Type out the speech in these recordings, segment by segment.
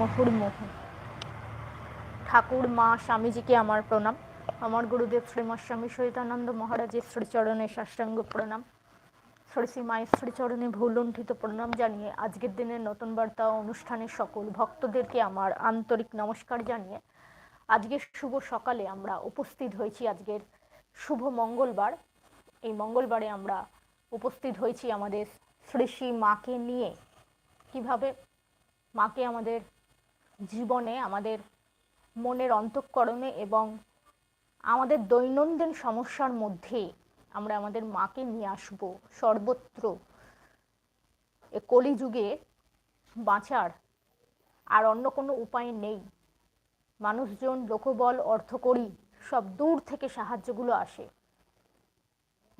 মুহুর্মুহু ঠাকুর মা স্বামীজিকে আমার প্রণাম আমার গুরুদেব শ্রীমৎ স্বামী সহিতানন্দ মহারাজের শ্রীচরণে সাষ্টাঙ্গ প্রণাম শ্রী মায়ের শ্রীচরণে ভুলুণ্ঠিত প্রণাম জানিয়ে আজকের দিনের নতুন বার্তা অনুষ্ঠানের সকল ভক্তদেরকে আমার আন্তরিক নমস্কার জানিয়ে আজকের শুভ সকালে আমরা উপস্থিত হয়েছি আজকের শুভ মঙ্গলবার। এই মঙ্গলবারে আমরা উপস্থিত হয়েছি আমাদের শ্রী মাকে নিয়ে কীভাবে মাকে আমাদের জীবনে, আমাদের মনের অন্তঃকরণে এবং আমাদের দৈনন্দিন সমস্যার মধ্যে আমরা আমাদের মাকে নিয়ে আসব, সর্বত্র। এ কলিযুগে বাঁচার আর অন্য কোনো উপায় নেই। মানুষজন লোকবল অর্থকরী সব দূর থেকে সাহায্যগুলো আসে।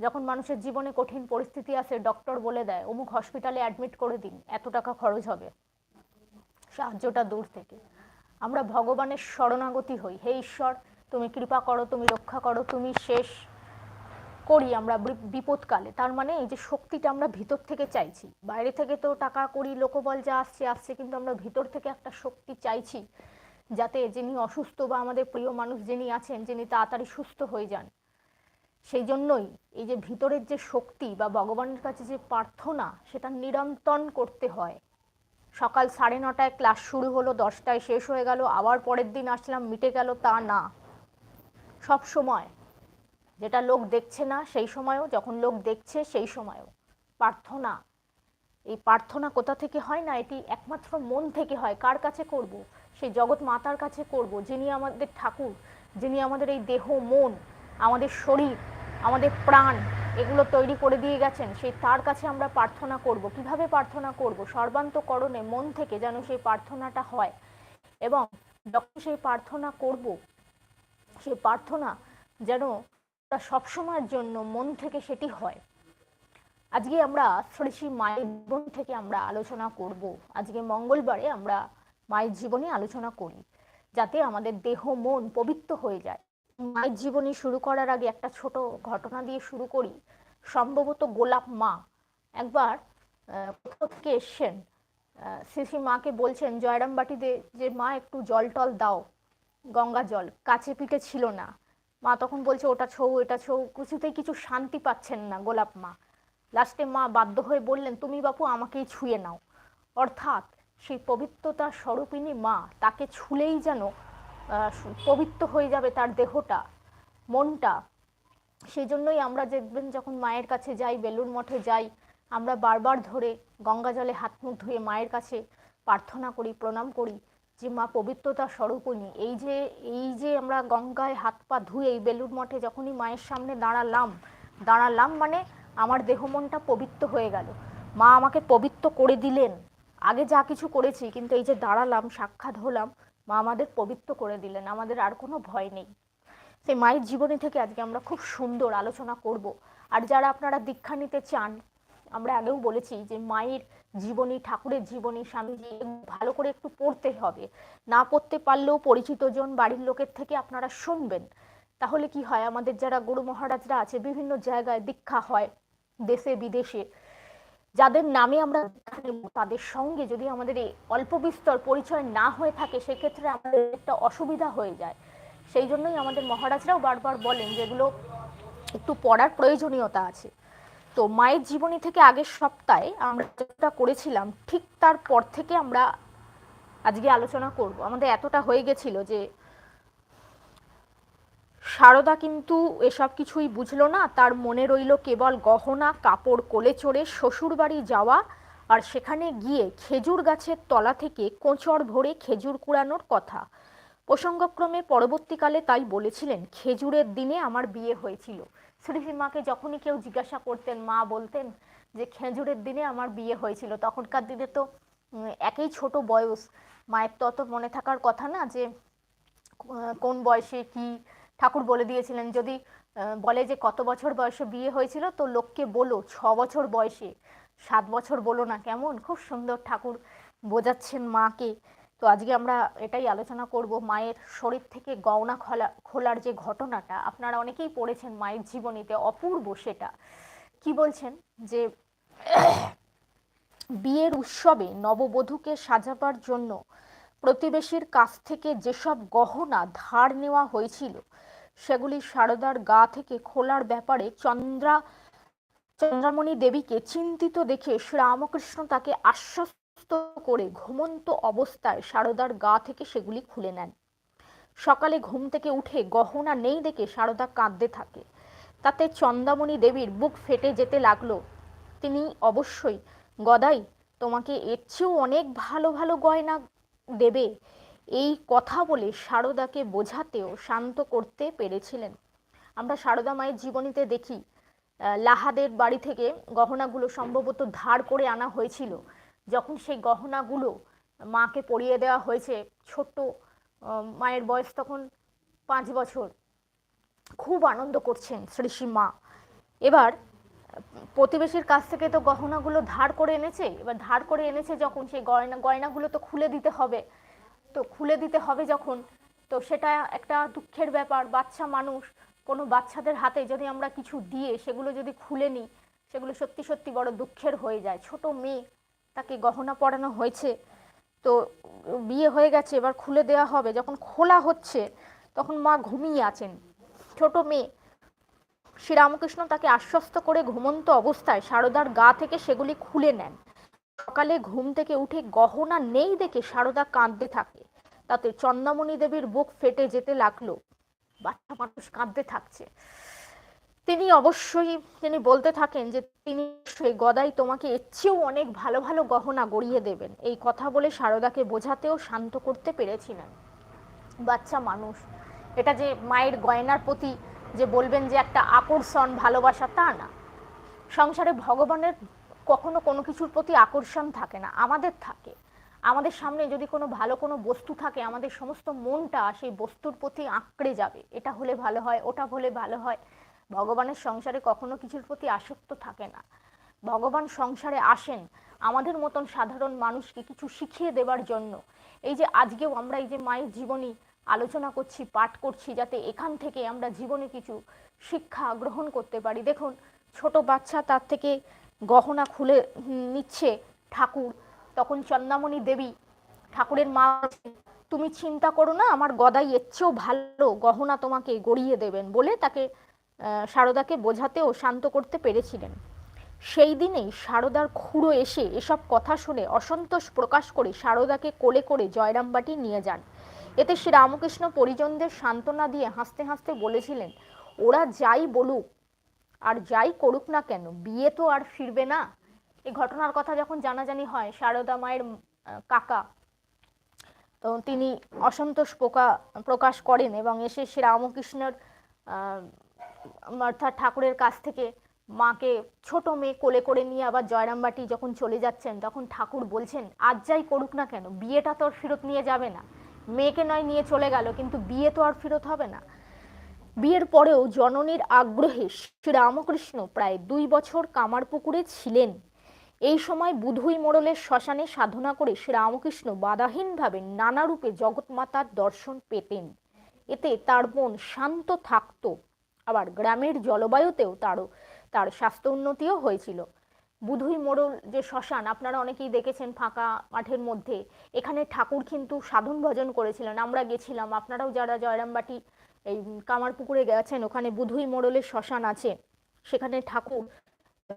যখন মানুষের জীবনে কঠিন পরিস্থিতি আসে ডক্টর বলে দেয়, অমুক হসপিটালে অ্যাডমিট করে দিন, এত টাকা খরচ হবে। সাহায্যটা দূর থেকে। আমরা ভগবানের শরণাগতি হই। হে ঈশ্বর, তুমি কৃপা করো, তুমি রক্ষা করো, তুমি শেষ করি আমরা বিপদকালে। তার মানে এই যে শক্তিটা আমরা ভিতর থেকে চাইছি। বাইরে থেকে তো টাকা করি, লোকবল যা আসছে আসছে, কিন্তু আমরা ভিতর থেকে একটা শক্তি চাইছি যাতে যিনি অসুস্থ বা আমাদের প্রিয় মানুষ যিনি আছেন, যিনি তাড়াতাড়ি সুস্থ হয়ে যান। সেই জন্যই এই যে ভিতরের যে শক্তি বা ভগবানের কাছে যে প্রার্থনা, সেটা নিরন্তন করতে হয়। সকাল সাড়ে নটায় ক্লাস শুরু হলো, দশটায় শেষ হয়ে গেল, আবার পরের দিন আসলাম, মিটে গেল, তা না। সব সময়। যেটা লোক দেখছে না, সেই সময়ও, যখন লোক দেখছে, সেই সময়ও। প্রার্থনা। এই প্রার্থনা কোথা থেকে হয় না? এটি একমাত্র মন থেকে হয়। কার কাছে করব? সেই জগৎ মাতার কাছে করব, যিনি আমাদের ঠাকুর, যিনি আমাদের এই দেহ, মন। আমাদের শরীর, আমাদের প্রাণ এগুলো তৈরি করে দিয়ে গেছেন, সেই তার কাছে আমরা প্রার্থনা করব। কীভাবে প্রার্থনা করব? সর্বান্তকরণে মন থেকে যেন সেই প্রার্থনাটা হয় এবং যখন সেই প্রার্থনা করব, সেই প্রার্থনা যেন তা সবসময়ের জন্য মন থেকে সেটি হয়। আজকে আমরা শ্রী শ্রী মায়ের জীবন থেকে আমরা আলোচনা করব। আজকে মঙ্গলবারে আমরা মায়ের জীবনে আলোচনা করি, যাতে আমাদের দেহ, মন পবিত্র হয়ে যায়। মায়ের জীবনী শুরু করার আগে একটা ছোট ঘটনা দিয়ে শুরু করি। সম্ভবত গোলাপ মা। একবার কোথাও থেকে এসছেন। শ্রী মাকে বলছেন জয়রাম বাটিতে যে মা, একটু জল টল দাও। গঙ্গা জল। কাছে পিঠে ছিল না। মা তখন বলছে, ওটা ছৌ, এটা ছৌ। কিছুতেই কিছু শান্তি পাচ্ছেন না গোলাপ মা। লাস্টে মা বাধ্য হয়ে বললেন, তুমি বাপু, আমাকেই ছুঁয়ে নাও। অর্থাৎ সেই পবিত্রতার স্বরূপিনী মা তাকে ছুলেই যেন পবিত্র হয়ে যাবে তার দেহটা, মনটা। সেই জন্যই আমরা দেখবেন যখন মায়ের কাছে যাই বেলুর মঠে যাই, আমরা বারবার ধরে গঙ্গা জলে হাত মুখ ধুয়ে মায়ের কাছে প্রার্থনা করি, প্রণাম করি যে মা পবিত্রতা স্বরূপিণী এই যে এই যে আমরা গঙ্গায় হাত পা ধুয়ে এই বেলুর মঠে যখনই মায়ের সামনে দাঁড়ালাম দাঁড়ালাম মানে আমার দেহ মনটা পবিত্র হয়ে গেল। মা আমাকে পবিত্র করে দিলেন। আগে যা কিছু করেছি, কিন্তু এই যে দাঁড়ালাম, সাক্ষাৎ হলাম মা আমাদের পবিত্র করে দিলেন, আমাদের আর কোনো ভয় নেই। সেই মায়ের জীবনী থেকে আজকে আমরা খুব সুন্দর আলোচনা করব। আর যারা আপনারা দীক্ষা নিতে চান, আমরা আগেও বলেছি যে মায়ের জীবনী, ঠাকুরের জীবনী, স্বামীজি ভালো করে একটু পড়তে হবে। না পড়তে পারলেও পরিচিত জন, বাড়ির লোকের থেকে আপনারা শুনবেন। তাহলে কি হয়, আমাদের যারা গুরু মহারাজরা আছে, বিভিন্ন জায়গায় দীক্ষা হয় দেশে বিদেশে যাদের নামে আমরা তাদের সঙ্গে যদি আমাদের এই অল্প বিস্তর পরিচয় না হয়ে থাকে, সেক্ষেত্রে আমাদের একটা অসুবিধা হয়ে যায়। সেই জন্যই আমাদের মহারাজরাও বারবার বলেন যেগুলো একটু পড়ার প্রয়োজনীয়তা আছে। তো মায়ের জীবনী থেকে আগের সপ্তাহে আমরা যেটা করেছিলাম, ঠিক তারপর থেকে আমরা আজকে আলোচনা করব। আমাদের এতটা হয়ে গেছিল যে সারদা কিন্তু এসব কিছুই বুঝলো না। তার মনে রইল কেবল গহনা, কাপড়, কোলে চড়ে শ্বশুর বাড়ি যাওয়া আর সেখানে গিয়ে খেজুর গাছের তলা থেকে কোঁচড় ভরে খেজুর কুড়ানোর কথা। প্রসঙ্গক্রমে পরবর্তীকালে তাই বলেছিলেন, খেজুরের দিনে আমার বিয়ে হয়েছিল। শ্রীসীমাকে যখনই কেউ জিজ্ঞাসা করতেন, মা বলতেন যে, খেজুরের দিনে আমার বিয়ে হয়েছিল। তখনকার দিনে তো একই ছোট বয়স। মায়ের তো অত মনে থাকার কথা না যে কোন বয়সে কি ঠাকুর বলে দিয়েছিলেন, যদি বলে যে কত বছর বয়সে বিয়ে হয়েছিল, তো লোককে বলো, ছ বছর বয়সে। সাত বছর বলো না কেমন? খুব সুন্দর ঠাকুর বোঝাচ্ছেন মাকে। তো আজকে আমরা এটাই আলোচনা করব, মায়ের শরীর থেকে গহনা খোলা, খোলার যে ঘটনাটা। আপনারা অনেকেই পড়েছেন মায়ের জীবনীতে, অপূর্ব সেটা। কি বলছেন? যে বিয়ের উৎসবে নববধূকে সাজাবার জন্য প্রতিবেশীর কাছ থেকে যেসব গহনা ধার নেওয়া হয়েছিল সেগুলি সারদার গা থেকে খোলার ব্যাপারে চন্দ্রা, চন্দ্রামণি দেবীকে চিন্তিত দেখে শ্রীরামকৃষ্ণ তাকে আশ্বস্ত করে ঘুমন্ত অবস্থায় সারদার গা থেকে সেগুলি খুলে নেন। সকালে ঘুম থেকে উঠে গহনা নেই দেখে সারদা কাঁদতে থাকে। তাতে চন্দামণি দেবীর বুক ফেটে যেতে লাগল। তিনি অবশ্যই, গদাই, তোমাকে এর চেয়েও অনেক ভালো ভালো গয়না দেবে। এই কথা বলে সারদাকে বোঝাতেও শান্ত করতে পেরেছিলেন। আমরা সারদা মায়ের জীবনীতে দেখি লাহাদের বাড়ি থেকে গহনাগুলো সম্ভবত ধার করে আনা হয়েছিল। যখন সেই গহনাগুলো মাকে পরিয়ে দেওয়া হয়েছে, ছোট্ট মায়ের বয়স তখন পাঁচ বছর। খুব আনন্দ করছেন শ্রীশ্রী মা। এবার প্রতিবেশীর কাছ থেকে তো গহনাগুলো ধার করে এনেছে। এবার ধার করে এনেছে যখন সেই গয়না, গয়নাগুলো তো খুলে দিতে হবে। তো খুলে দিতে হবে যখন, তো সেটা একটা দুঃখের ব্যাপার। বাচ্চা মানুষ, কোনো বাচ্চাদের হাতে যদি আমরা কিছু দিয়ে সেগুলো যদি খুলে নিই, সেগুলো সত্যি সত্যি বড় দুঃখের হয়ে যায়। ছোট মেয়ে, তাকে গহনা পরানো হয়েছে, তো বিয়ে হয়ে গেছে, এবার খুলে দেওয়া হবে। যখন খোলা হচ্ছে, তখন মা ঘুমিয়ে আছেন। ছোট মেয়ে, শ্রীরামকৃষ্ণ তাকে আশ্বস্ত করে ঘুমন্ত অবস্থায় সারদার গা থেকে সেগুলি খুলে নেন। সকালে ঘুম থেকে উঠে গহনা নেই দেখে সারদা কাঁদতে থাকে। তাতে চন্দামণি দেবীর বুক ফেটে যেতে লাগল। বাচ্চা মানুষ কাঁদতে থাকছে। তিনি অবশ্যই, তিনি বলতে থাকেন যে তিনি সেই গদাই তোমাকে এর চেয়েও অনেক ভালো ভালো গহনা গড়িয়ে দেবেন। এই কথা বলে সারদাকে বোঝাতেও শান্ত করতে পেরেছিলেন। বাচ্চা মানুষ, এটা যে মায়ের গয়নার প্রতি যে বলবেন যে একটা আকর্ষণ, ভালোবাসা, তা না। সংসারে ভগবানের কখনো কোনো কিছুর প্রতি আকর্ষণ থাকে না, আমাদের থাকে। আমাদের সামনে যদি কোনো ভালো কোনো বস্তু থাকে, আমাদের সমস্ত মনটা সেই বস্তুর প্রতি আঁকড়ে যাবে। এটা হলে ভালো হয়, ওটা হলে ভালো হয়। ভগবানের সংসারে কখনো কিছুর প্রতি আসক্ত থাকে না। ভগবান সংসারে আসেন আমাদের মতন সাধারণ মানুষকে কিছু শিখিয়ে দেবার জন্য। এই যে আজকেও আমরা এই যে মায়ের জীবনী আলোচনা করছি, পাঠ করছি, যাতে এখান থেকে আমরা জীবনে কিছু শিক্ষা গ্রহণ করতে পারি। দেখুন, ছোট বাচ্চা তার থেকে গহনা খুলে নিচ্ছে ঠাকুর। তখন চন্দামণি দেবী ঠাকুরের মা তুমি চিন্তা করো না, আমার গদাই এর চেয়েও ভালো গহনা তোমাকে গড়িয়ে দেবেন বলে তাকে সারদাকে বোঝাতে ও শান্ত করতে পেরেছিলেন। সেই দিনেই সারদার খুঁড়ো এসে এসব কথা শুনে অসন্তোষ প্রকাশ করে সারদাকে কোলে করে জয়রামবাটি নিয়ে যান। এতে শ্রী রামকৃষ্ণ পরিজনদের সান্ত্বনা দিয়ে হাসতে হাসতে বলেছিলেন, ওরা যাই বলুক আর যাই করুক না কেন, বিয়ে তো আর ফিরবে না। এই ঘটনার কথা যখন জানাজানি হয়, সারদা মায়ের কাকা, তো তিনি অসন্তোষ পোকা, প্রকাশ করেন এবং এসে শ্রী রামকৃষ্ণের অর্থাৎ ঠাকুরের কাছ থেকে মাকে ছোট মেয়ে কোলে করে নিয়ে আবার জয়রামবাটি যখন চলে যাচ্ছেন, তখন ঠাকুর বলছেন, আজ যাই করুক না কেন, বিয়েটা তো আর ফেরত নিয়ে যাবে না। মেয়েকে নয় নিয়ে চলে গেল, কিন্তু বিয়ে তো আর ফেরত হবে না। বিয়ের পরেও জননীর আগ্রহে শ্রীরামকৃষ্ণ প্রায় দুই বছর কামারপুকুরে ছিলেন। এই সময় বুধুই মোড়লের শ্মশানে সাধনা করে শ্রীরামকৃষ্ণ বাধাহীনভাবে নানা রূপে জগৎমাতার দর্শন পেতেন। এতে তার মন শান্ত থাকত। আবার গ্রামের জলবায়ুতেও তারও তার স্বাস্থ্য উন্নতিও হয়েছিল। বুধুই মোড়ল যে শ্মশান, আপনারা অনেকেই দেখেছেন ফাঁকা মাঠের মধ্যে। এখানে ঠাকুর কিন্তু সাধন ভজন করেছিলেন। আমরা গেছিলাম। আপনারাও যারা জয়রামবাটি এই কামারপুকুরে গেছেন, ওখানে বুধুই মোড়লের শ্মশান আছে। সেখানে ঠাকুর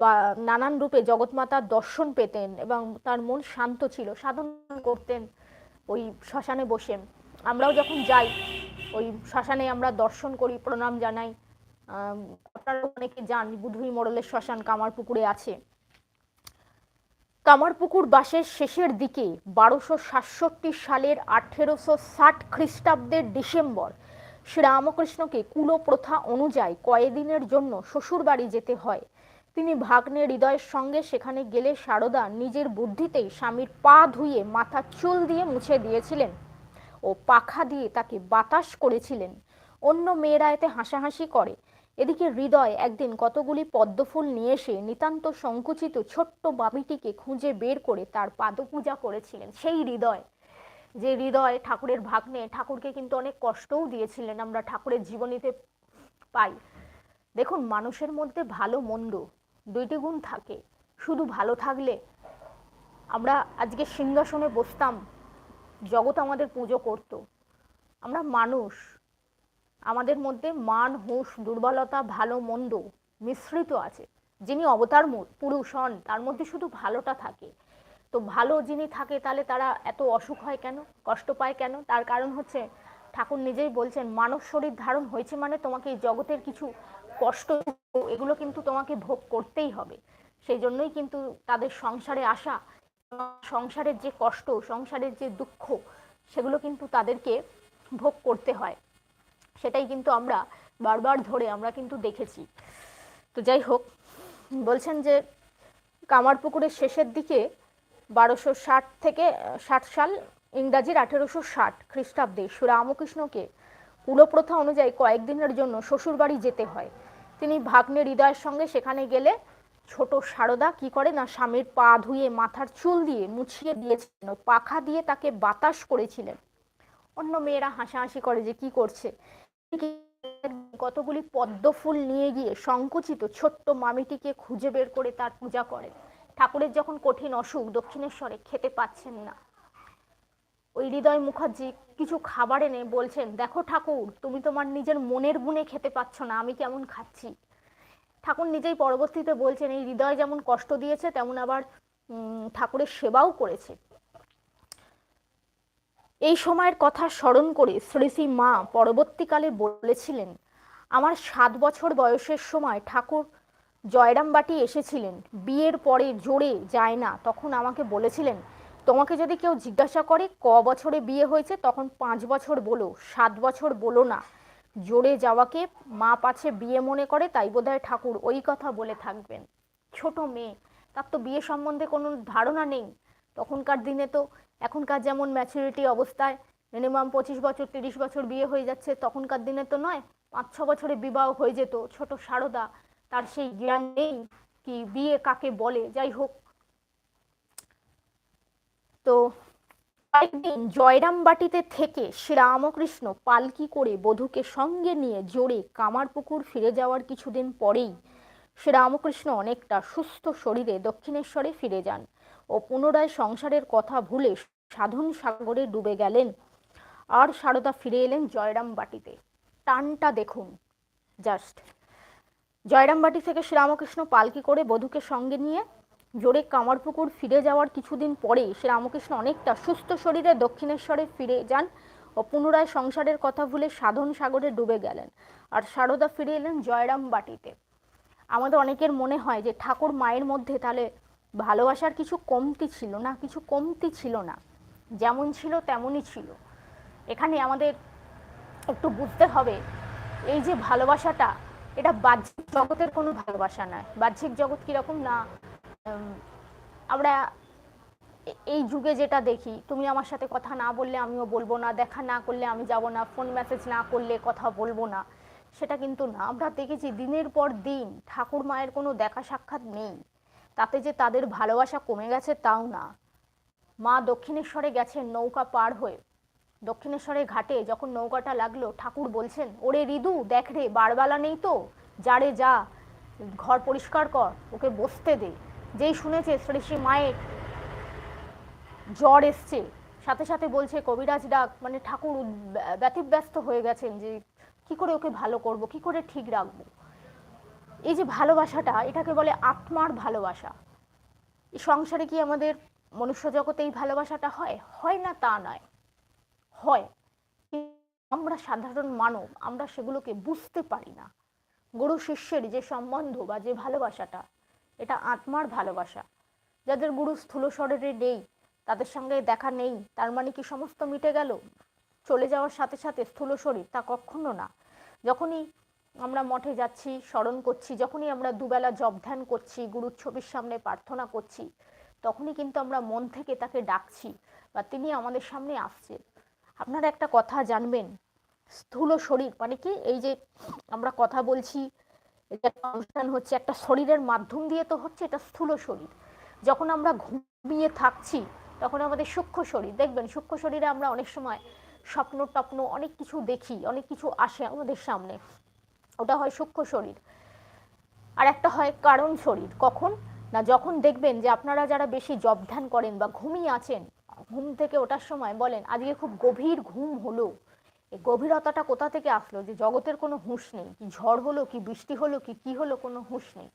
বা নানান রূপে জগৎমাতার দর্শন পেতেন এবং তার মন শান্ত ছিল, সাধন করতেন ওই শ্মশানে বসে। আমরাও যখন যাই, ওই শ্মশানে আমরা দর্শন করি, প্রণাম জানাই। আপনারা অনেকে যান, বুধুই মোড়লের শ্মশান কামারপুকুরে আছে। কামারপুকুর বাসের শেষের দিকে বারোশো সাতষট্টি সালের আঠেরোশো ষাট খ্রিস্টাব্দের ডিসেম্বর শ্রীরামকৃষ্ণকে কুলপ্রথা অনুযায়ী কয়েকদিনের জন্য শ্বশুরবাড়ি যেতে হয়। তিনি ভাগ্নে হৃদয়ের সঙ্গে সেখানে গেলে সারদা নিজের বুদ্ধিতেই স্বামীর পা ধুয়ে মাথা চুল দিয়ে মুছে দিয়েছিলেন ও পাখা দিয়ে তাকে বাতাস করেছিলেন। অন্য মেয়েরা এতে হাসাহাসি করে। এদিকে হৃদয় একদিন কতগুলি পদ্মফুল নিয়ে এসে নিতান্ত সংকুচিত ছোট্ট বাবিটিকে খুঁজে বের করে তার পাদপূজা করেছিলেন। সেই হৃদয় যে হৃদয় ঠাকুরের ভাগ্নে, ঠাকুরকে কিন্তু অনেক কষ্টও দিয়েছিলেন আমরা ঠাকুরের জীবনীতে পাই। দেখুন, মানুষের মধ্যে ভালো মন্দ দুইটি গুণ থাকে। শুধু ভালো থাকলে আমরা আজকে সিংহাসনে বসতাম, জগৎ আমাদের পুজো করত। আমরা মানুষ, আমাদের মধ্যে মান, হুঁশ, দুর্বলতা, ভালো, মন্দ মিশ্রিত আছে। যিনি অবতার পুরুষ হন, তার মধ্যে শুধু ভালোটা থাকে। তো ভালো যিনি থাকে তাহলে তারা এত অসুখ হয় কেন? কষ্ট পায় কেন? তার কারণ হচ্ছে, ঠাকুর নিজেই বলছেন, মানব শরীর ধারণ হয়েছে মানে তোমাকে এই জগতের কিছু কষ্ট, এগুলো কিন্তু তোমাকে ভোগ করতেই হবে। সেই জন্যই কিন্তু তাদের সংসারে আসা, সংসারের যে কষ্ট, সংসারের যে দুঃখ, সেগুলো কিন্তু তাদেরকে ভোগ করতে হয়। সেটাই কিন্তু আমরা বারবার ধরে আমরা কিন্তু দেখেছি। তো যাই হোক, বলছেন যে, কামারপুকুরের শেষের দিকে বারোশো ষাট থেকে ষাট সাল ইংরাজির আঠেরোশো ষাট খ্রিস্টাব্দে শ্রীরামকৃষ্ণকে কুলপ্রথা অনুযায়ী কয়েকদিনের জন্য শ্বশুরবাড়ি যেতে হয়। তিনি ভাগ্নে হৃদয়ের সঙ্গে সেখানে গেলে ছোট সারদা কি করে না স্বামীর পা ধুয়ে মাথার চুল দিয়ে মুছিয়ে দিয়েছিলেন পাখা দিয়ে তাকে বাতাস করেছিলেন। অন্য মেয়েরা হাসাহাসি করে যে কি করছে। কতগুলি পদ্ম ফুল নিয়ে গিয়ে সংকুচিত ছোট্ট মামিটিকে খুঁজে বের করে তার পূজা করে ঠাকুরের যখন কঠিন অসুখ দক্ষিণেশ্বরে খেতে পাচ্ছেন না। ওই হৃদয় মুখার্জি কিছু খাবার এনে বলছেন, দেখো ঠাকুর, তুমি তোমার নিজের মনের গুণে খেতে পাচ্ছ না, আমি কেমন খাচ্ছি? ঠাকুর নিজেই পরবর্তীতে বলছেন, এই হৃদয় যেমন কষ্ট দিয়েছে, তেমন আবার ঠাকুরের সেবাও করেছে। এই সময়ের কথা স্মরণ করে শ্রী শ্রী মা পরবর্তীকালে বলেছিলেন, আমার সাত বছর বয়সের সময় ঠাকুর জয়রামবাটি এসেছিলেন। বিয়ের পরে জোরে যায় না, তখন আমাকে বলেছিলেন, তোমাকে যদি কেউ জিজ্ঞাসা করে ক বছরে বিয়ে হয়েছে, তখন পাঁচ বছর বলো, সাত বছর বলো না। জোরে যাওয়াকে মা পাছে বিয়ে মনে করে, তাই বোধহয় ঠাকুর ওই কথা বলে থাকবেন। ছোট মেয়ে, তার তো বিয়ে সম্বন্ধে কোনো ধারণা নেই। তখনকার দিনে তো এখনকার যেমন ম্যাচুরিটি অবস্থায় মিনিমাম পঁচিশ বছর, তিরিশ বছর বিয়ে হয়ে যাচ্ছে, তখনকার দিনে তো নয়, পাঁচ ছ বছরে বিবাহ হয়ে যেত। ছোট সারদা তার সেই জ্ঞান নেই কি বিয়ে কাকে বলে, যাই হোক। তো কয়েকদিন জয়রামবাটিতে থেকে শ্রীরামকৃষ্ণ পালকি করে বধূকে সঙ্গে নিয়ে জোরে কামারপুকুর ফিরে যাওয়ার কিছুদিন পরেই শ্রীরামকৃষ্ণ অনেকটা সুস্থ শরীরে দক্ষিণেশ্বরে ফিরে যান ও পুনরায় সংসারের কথা ভুলে সাধন সাগরে ডুবে গেলেন। আর সারদা ফিরে এলেন জয়রামবাটিতে। টানটা দেখুন। জাস্ট জয়রামবাটি থেকে শ্রীরামকৃষ্ণ পালকি করে বধূকে সঙ্গে নিয়ে জোরে কামারপুকুর ফিরে যাওয়ার কিছুদিন পরেই শ্রীরামকৃষ্ণ অনেকটা সুস্থ শরীরে দক্ষিণেশ্বরে ফিরে যান ও পুনরায় সংসারের কথা ভুলে সাধন সাগরে ডুবে গেলেন। আর সারদা ফিরে এলেন জয়রামবাটিতে। আমাদের অনেকের মনে হয় যে ঠাকুর মায়ের মধ্যে তাহলে ভালোবাসার কিছু কমতি ছিল না, কিছু কমতি ছিল না। যেমন ছিল তেমনই ছিল। এখানে আমাদের একটু বুঝতে হবে, এই যে ভালোবাসাটা এটা বাহ্যিক জগতের কোনো ভালোবাসা নয়। বাহ্যিক জগৎ কীরকম না আমরা এই যুগে যেটা দেখি, তুমি আমার সাথে কথা না বললে আমিও বলব না, দেখা না করলে আমি যাব না ফোন মেসেজ না করলে কথা বলব না, সেটা কিন্তু না। আমরা দেখেছি দিনের পর দিন ঠাকুর মায়ের কোনো দেখা সাক্ষাৎ নেই। তাতে যে তাদের ভালোবাসা কমে গেছে তাও না। মা দক্ষিণেশ্বরে গেছেন নৌকা পার হয়ে। দক্ষিণেশ্বরের ঘাটে যখন নৌকাটা লাগল, ঠাকুর বলছেন, ওরে রিদু, দেখ রে, বারবেলা নেই তো। যারে যা। ঘর পরিষ্কার কর, ওকে বসতে দে। যেই শুনেছে শ্রী শ্রী মায়ের জ্বর এসছে। সাথে সাথে বলছে, কবিরাজ ডাক মানে ঠাকুর ব্যতিব্যস্ত হয়ে গেছেন যে, কি করে ওকে ভালো করব, কি করে ঠিক রাখব? এই যে ভালোবাসাটা, এটাকে বলে আত্মার ভালোবাসা। সংসারে কি আমাদের মনুষ্য জগতে এই ভালোবাসাটা হয়? হয় না তা নয়। হয় আমরা সাধারণ মানব, আমরা সেগুলোকে বুঝতে পারি না। গুরু শিষ্যের যে সম্বন্ধ বা যে ভালোবাসাটা, এটা আত্মার ভালোবাসা। যাদের গুরু স্থূল শরীরে নেই, তাদের সঙ্গে দেখা নেই, তার মানে কি সমস্ত মিটে গেল? চলে যাওয়ার সাথে সাথে স্থূল শরীর, তা কখনো না। যখনই আমরা মঠে যাচ্ছি, স্মরণ করছি, যখনই আমরা দুবেলা জব ধ্যান করছি, গুরুর ছবির সামনে প্রার্থনা করছি, তখনই কিন্তু আমরা মন থেকে তাকে ডাকছি বা তিনি আমাদের সামনে আসছে আপনারা একটা কথা জানবেন? স্থূল শরীর মানে কি? এই যে আমরা কথা বলছি অনুষ্ঠান হচ্ছে, একটা শরীরের মাধ্যম দিয়ে তো হচ্ছে এটা স্থূল শরীর। যখন আমরা ঘুমিয়ে থাকছি, তখন আমাদের সূক্ষ্ম শরীর। দেখবেন, সূক্ষ্ম শরীরে আমরা অনেক সময় স্বপ্ন, টপ্ন অনেক কিছু দেখি, অনেক কিছু আসে আমাদের সামনে। ওটা হয় সূক্ষ্ম শরীর। আর একটা হয় কারণ শরীর। কখন? না যখন দেখবেন যে আপনারা যারা বেশি জব ধ্যান করেন বা ঘুমিয়ে আছেন ঘুম থেকে ওঠার সময় বলেন, আজকে খুব গভীর ঘুম হলো। এই গভীরতাটা কোথা থেকে আসলো যে জগতের কোনো হুঁশ নেই? কি ঝড় হলো, কি বৃষ্টি হলো, কি কি হলো, কোনো হুঁশ নেই।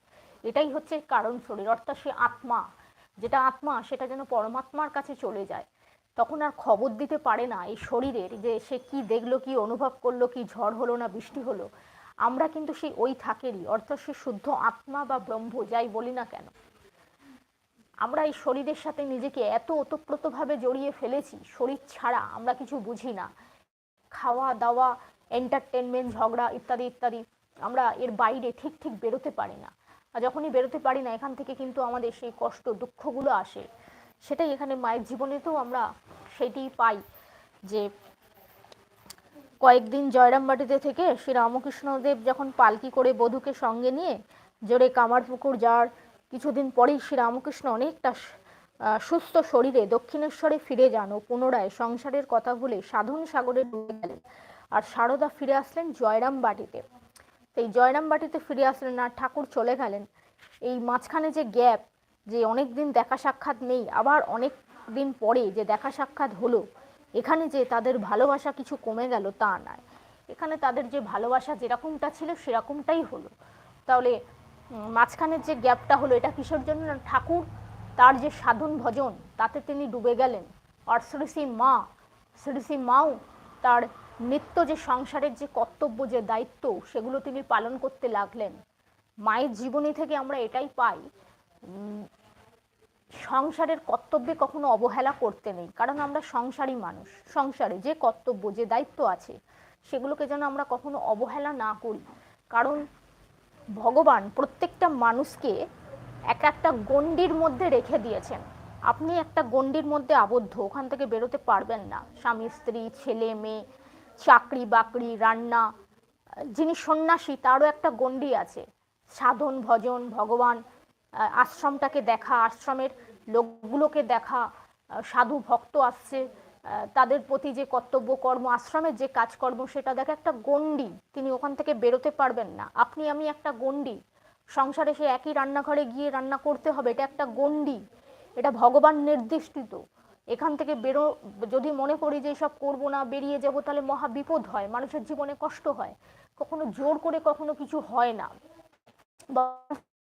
এটাই হচ্ছে কারণ শরীর, অর্থাৎ সে আত্মা। যেটা আত্মা, সেটা যেন পরমাত্মার কাছে চলে যায়। তখন আর খবর দিতে পারে না এই শরীরের যে সে কি দেখল, কি অনুভব করল, কি ঝড় হলো না বৃষ্টি হলো। আমরা কিন্তু সেই ওই থাকেরই, অর্থাৎ সে শুদ্ধ আত্মা বা ব্রহ্ম, যাই বলি না কেন। আমরা এই শরীরের সাথে নিজেকে এত ওতপ্রোতভাবে জড়িয়ে ফেলেছি, শরীর ছাড়া আমরা কিছু বুঝি না। খাওয়া, দাওয়া এন্টারটেনমেন্ট ঝগড়া ইত্যাদি ইত্যাদি আমরা এর বাইরে ঠিক ঠিক বেরোতে পারি না। আর যখনই বেরোতে পারি না, এখান থেকে কিন্তু আমাদের সেই কষ্ট, দুঃখগুলো আসে। সেটাই এখানে মায়ের জীবনেতেও আমরা সেটি পাই যে কয়েকদিন জয়রামবাটিতে থেকে শ্রী রামকৃষ্ণদেব যখন পালকি করে বধূকে সঙ্গে নিয়ে জোরে কামারপুকুর যাওয়ার কিছুদিন পরেই শ্রী রামকৃষ্ণ অনেকটা সুস্থ শরীরে দক্ষিণেশ্বরে ফিরে যান ও পুনরায় সংসারের কথা ভুলে সাধন সাগরে ডুবে গেলেন আর সারদা ফিরে আসলেন জয়রাম বাটিতে এই জয়রাম বাটিতে ফিরে আসলেন আর ঠাকুর চলে গেলেন। এই মাঝখানে যে গ্যাপ, যে অনেক দিন দেখা সাক্ষাৎ নেই, আবার অনেক দিন পরে যে দেখা সাক্ষাৎ হলো, এখানে যে তাদের ভালোবাসা কিছু কমে গেল তা নয়। এখানে তাদের যে ভালোবাসা যেরকমটা ছিল সেরকমটাই হলো। তাহলে মাঝখানের যে গ্যাপটা হলো, এটা কিসের জন্য ঠাকুর, তার যে সাধন ভজন, তাতে তিনি ডুবে গেলেন। আর শ্রী মা শ্রী শ্রী মাও, তার নিত্য যে সংসারের যে কর্তব্য, যে দায়িত্ব, সেগুলো তিনি পালন করতে লাগলেন। মায়ের জীবনী থেকে আমরা এটাই পাই সংসারের কর্তব্যে কখনো অবহেলা করতে নেই। কারণ আমরা সংসারী মানুষ, সংসারে যে কর্তব্য, যে দায়িত্ব আছে, সেগুলোকে যেন আমরা কখনো অবহেলা না করি। কারণ ভগবান প্রত্যেকটা মানুষকে এক একটা গণ্ডির মধ্যে রেখে দিয়েছেন। আপনি একটা গণ্ডির মধ্যে আবদ্ধ, ওখান থেকে বেরোতে পারবেন না। স্বামী, স্ত্রী, ছেলে, মেয়ে, চাকরি, বাকরি, রান্না, যিনি সন্ন্যাসী, তারও একটা গণ্ডি আছে। সাধন, ভজন, ভগবান, আশ্রমটাকে দেখা, আশ্রমের লোকগুলোকে দেখা, সাধু, ভক্ত আসছে তাদের প্রতি যে কর্তব্য, কর্ম, আশ্রমের যে কাজকর্ম, সেটা দেখে একটা গণ্ডি। তিনি ওখান থেকে বেরোতে পারবেন না। আপনি, আমি একটা গণ্ডি। সংসারে সে একই রান্নাঘরে গিয়ে রান্না করতে হবে, এটা একটা গণ্ডি। এটা ভগবান নির্দিষ্টিত এখান থেকে বেরো, যদি মনে করি যে এসব করব না, বেরিয়ে যাব, তাহলে মহা বিপদ হয়। মানুষের জীবনে কষ্ট হয়। কখনো জোর করে কখনো কিছু হয় না।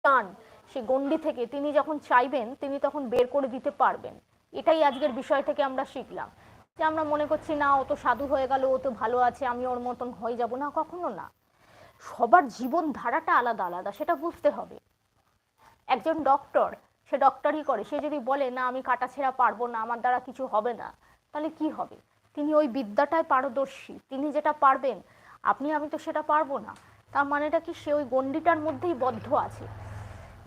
টান সে গণ্ডি থেকে তিনি যখন চাইবেন, তিনি তখন বের করে দিতে পারবেন। এটাই আজকের বিষয় থেকে আমরা শিখলাম। যে আমরা মনে করছি, না, ও তো সাধু হয়ে গেল, ও তো ভালো আছে, আমি ওর মতন হয়ে যাব না, কখনো না। সবার জীবন ধারাটা আলাদা আলাদা, সেটা বুঝতে হবে। একজন ডক্টর সে ডক্টরই করে, সে যদি বলে, না, আমি কাটাছেড়া পারব না, আমার দ্বারা কিছু হবে না, তাহলে কি হবে? তিনি ওই বিদ্যাটায় পারদর্শী, তিনি যেটা পারবেন, আপনি, আমি তো সেটা পারব না। তার মানেটা কি, সে ওই গণ্ডিটার মধ্যেই বদ্ধ আছে।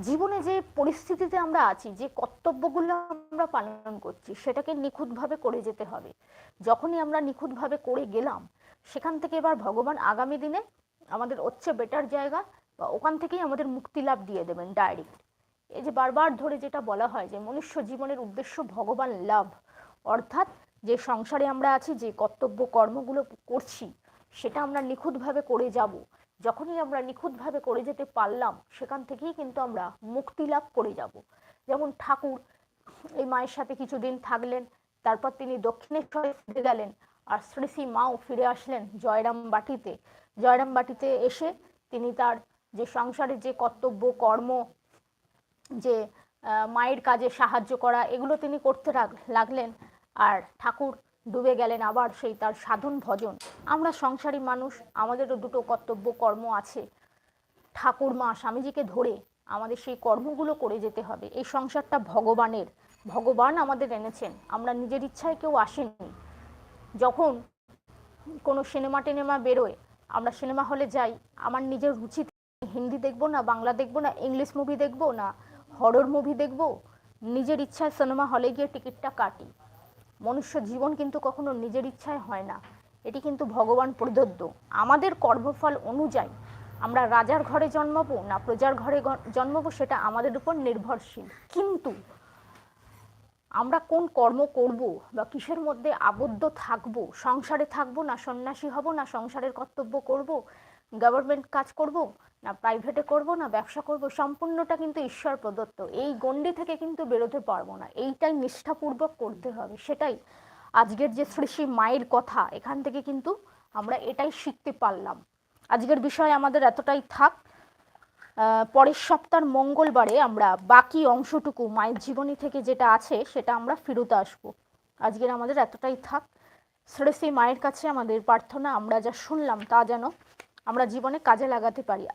জীবনে যে পরিস্থিতিতে আমরা আছি, যে কর্তব্যগুলো আমরা পালন করছি, সেটাকে নিখুঁতভাবে করে যেতে হবে। যখনই আমরা নিখুঁতভাবে করে গেলাম, সেখান থেকে এবার ভগবান আগামী দিনে আমাদের হচ্ছে বেটার জায়গা বা ওখান থেকেই আমাদের মুক্তি লাভ দিয়ে দেবেন ডাইরেক্ট এই যে বারবার ধরে যেটা বলা হয় যে মনুষ্য জীবনের উদ্দেশ্য ভগবান লাভ, অর্থাৎ যে সংসারে আমরা আছি, যে কর্তব্য কর্মগুলো করছি, সেটা আমরা নিখুঁতভাবে করে যাব। যখনই আমরা নিখুঁতভাবে করে যেতে পারলাম, সেখান থেকেই কিন্তু আমরা মুক্তি লাভ করে যাব। যেমন ঠাকুর, এই মায়ের সাথে কিছুদিন থাকলেন, তারপর তিনি দক্ষিণেশ্বরে ফিরে গেলেন, আর শ্রী শ্রী মাও ফিরে আসলেন জয়রাম বাটিতে। জয়রাম বাটিতে এসে তিনি তার যে সংসারের যে কর্তব্য, কর্ম, যে মায়ের কাজে সাহায্য করা, এগুলো তিনি করতে লাগলেন। আর ঠাকুর ডুবে গেলেন আবার সেই তার সাধন ভজন। আমরা সংসারী মানুষ, আমাদেরও দুটো কর্তব্য কর্ম আছে। ঠাকুর মা, স্বামীজিকে ধরে আমাদের সেই কর্মগুলো করে যেতে হবে। এই সংসারটা ভগবানের। ভগবান আমাদের এনেছেন। আমরা নিজের ইচ্ছায় কেউ আসেনি। যখন কোনো সিনেমা টেনেমা বেরোয়, আমরা সিনেমা হলে যাই। আমার নিজের রুচি হিন্দি দেখব না, বাংলা দেখব না, ইংলিশ মুভি দেখব না, হরর মুভি দেখব। নিজের ইচ্ছায় সিনেমা হলে গিয়ে টিকিটটা কাটি। মনুষ্য জীবন কিন্তু কখনো নিজের ইচ্ছায় হয় না। এটি কিন্তু ভগবান প্রদত্ত। আমাদের কর্মফল অনুযায়ী আমরা রাজার ঘরে জন্মাবো না প্রজার ঘরে জন্মাবো সেটা আমাদের উপর নির্ভরশীল। কিন্তু আমরা কোন কর্ম করব বা কিসের মধ্যে আবদ্ধ থাকব, সংসারে থাকব না সন্ন্যাসী হব না সংসারের কর্তব্য করব গভর্নমেন্ট কাজ করব না প্রাইভেটে করব না, ব্যবসা করব, সম্পূর্ণটা কিন্তু ঈশ্বর প্রদত্ত। এই গণ্ডি থেকে কিন্তু বেরোতে পারব না। এইটাই নিষ্ঠাপূর্বক করতে হবে, সেটাই আজকের যে শ্রী শ্রী মায়ের কথা, এখান থেকে কিন্তু আমরা এটাই শিখতে পারলাম। আজকের বিষয় আমাদের এতটাই থাক। পরের সপ্তাহের মঙ্গলবারে আমরা বাকি অংশটুকু, মায়ের জীবনী থেকে যেটা আছে, সেটা আমরা ফেরত আসব। আজকের আমাদের এতটাই থাক। শ্রী শ্রী মায়ের কাছে আমাদের প্রার্থনা, আমরা যা শুনলাম তা যেন আমরা জীবনে কাজে লাগাতে পারি।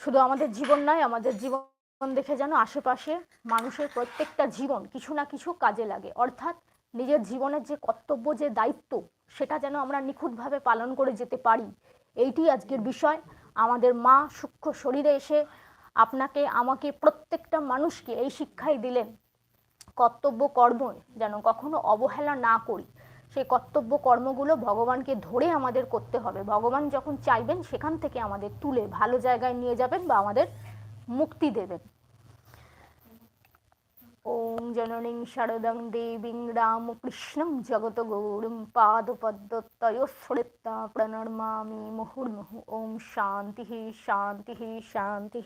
শুধু আমাদের জীবন নয়, আমাদের জীবন দেখে যেন আশেপাশে মানুষের প্রত্যেকটা জীবন কিছু না কিছু কাজে লাগে। অর্থাৎ নিজের জীবনের যে কর্তব্য, যে দায়িত্ব, সেটা যেন আমরা নিখুঁতভাবে পালন করে যেতে পারি। এইটি আজকের বিষয়। আমাদের মা সূক্ষ্ম শরীরে এসে আপনাকে, আমাকে প্রত্যেকটা মানুষকে এই শিক্ষাই দিলেন, কর্তব্য কর্ম যেন কখনো অবহেলা না করি। সেই কর্তব্য কর্মগুলো ভগবানকে ধরে আমাদের করতে হবে। ভগবান যখন চাইবেন সেখান থেকে আমাদের তুলে ভালো জায়গায় নিয়ে যাবেন বা আমাদের মুক্তি দেবেন। ওম জননীং শারদং দেবীং রামকৃষ্ণং জগতগৌরম পাদপদ্মতয়োঃ প্রণর্মামি মুহুর্মুহু। ওম শান্তি শান্তি শান্তি।